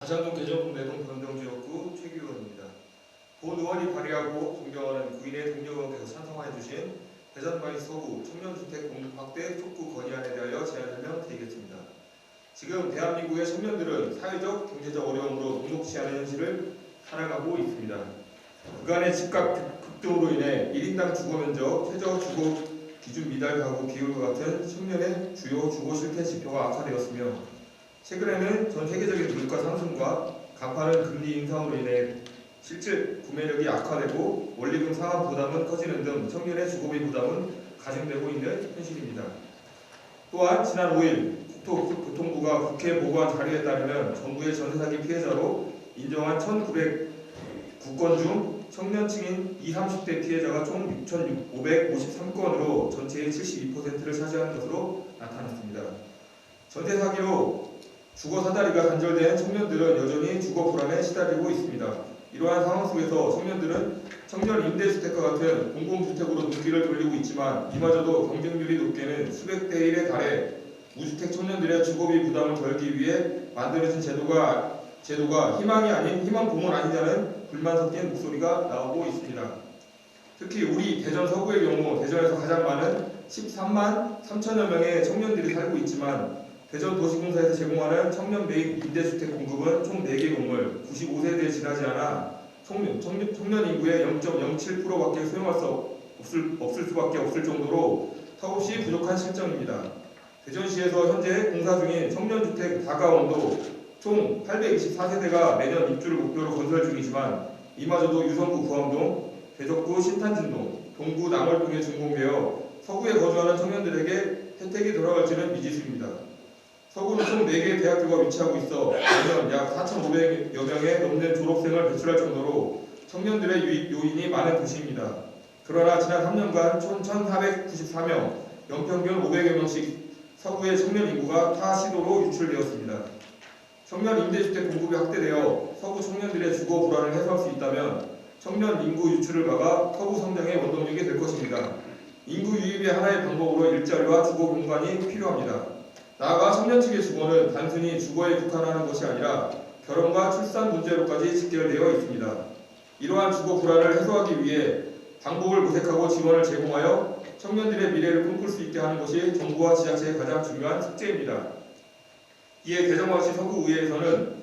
가장동 개정동 내동 변경지역구 최규원입니다. 본 의원이 발의하고 존경하는 구인의 동료원께서 찬성해 주신 대전바이 서구 청년주택 공급 확대 촉구 건의안에 대하여 제안 설명 드리겠습니다. 지금 대한민국의 청년들은 사회적, 경제적 어려움으로 녹록치 않은 현실을 살아가고 있습니다. 그간의 집값 급- 급등으로 인해 1인당 주거 면적, 최저 주거 기준 미달 가구 비율과 같은 청년의 주요 주거 실태 지표가 악화되었으며 최근에는 전 세계적인 물가 상승과 가파른 금리 인상으로 인해 실질 구매력이 악화되고 원리금 상환 부담은 커지는 등 청년의 주거비 부담은 가중되고 있는 현실입니다. 또한 지난 5일 국토교통부가 국회에 보고한 자료에 따르면 정부의 전세 사기 피해자로 인정한 1,909건 중 청년층인 20, 30대 피해자가 총 6,553건으로 전체의 72%를 차지하는 것으로 나타났습니다. 전세 사기로 주거 사다리가 단절된 청년들은 여전히 주거 불안에 시달리고 있습니다. 이러한 상황 속에서 청년들은 청년 임대주택과 같은 공공주택으로 눈길을 돌리고 있지만 이마저도 경쟁률이 높게는 수백 대 1에 달해 무주택 청년들의 주거비 부담을 덜기 위해 만들어진 제도가 제도가 희망이 아닌 희망 고문 아니냐는 불만 섞인 목소리가 나오고 있습니다. 특히 우리 대전 서구의 경우 대전에서 가장 많은 13만 3천여 명의 청년들이 살고 있지만 대전 도시공사에서 제공하는 청년 매입 임대주택 공급은 총 4개 건물 95세대에 지나지 않아 청년, 청년, 청년 인구의 0.07%밖에 소용할 수 없- 없을, 없을 수밖에 없을 정도로 턱없이 부족한 실정입니다. 대전시에서 현재 공사 중인 청년주택 다가원도 총 824세대가 매년 입주를 목표로 건설 중이지만 이마저도 유성구 구암동, 대덕구 신탄진동, 동구 남월동에 준공되어 서구에 거주하는 청년들에게 혜택이 돌아갈지는 미지수입니다. 서구는 총 4개의 대학교가 위치하고 있어 매년 약 4,500여 명의 넘는 졸업생을 배출할 정도로 청년들의 유입 요인이 많은 도시입니다. 그러나 지난 3년간 총 1,494명, 연평균 500여 명씩 서구의 청년 인구가 타 시도로 유출되었습니다. 청년 임대주택 공급이 확대되어 서구 청년들의 주거 불안을 해소할 수 있다면 청년 인구 유출을 막아 서구 성장의 원동력이 될 것입니다. 인구 유입의 하나의 방법으로 일자리와 주거 공간이 필요합니다. 나아가 청년 측의 주거는 단순히 주거에 국한하는 것이 아니라 결혼과 출산 문제로까지 직결되어 있습니다. 이러한 주거 불안을 해소하기 위해 방법을 모색하고 지원을 제공하여 청년들의 미래를 꿈꿀 수 있게 하는 것이 정부와 지자체의 가장 중요한 숙제입니다. 이에 대전광시 서구의회에서는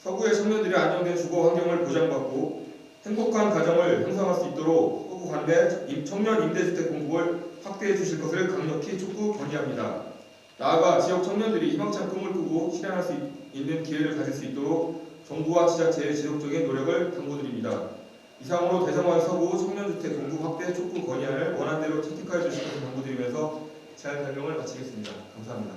서구의 청년들의 안정된 주거 환경을 보장받고 행복한 가정을 형성할 수 있도록 서구 관내 임- 청년 임대주택 공급을 확대해 주실 것을 강력히 촉구 건의합니다. 나아가 지역 청년들이 희망찬 꿈을 꾸고 실현할 수 있- 있는 기회를 가질 수 있도록 정부와 지자체의 지속적인 노력을 당부드립니다. 이상으로 대전광 서구 청년주택 공급 확대 촉구 건의안을 원안대로 채택하여 것을 당부드리면서 제안 설명을 마치겠습니다. 감사합니다.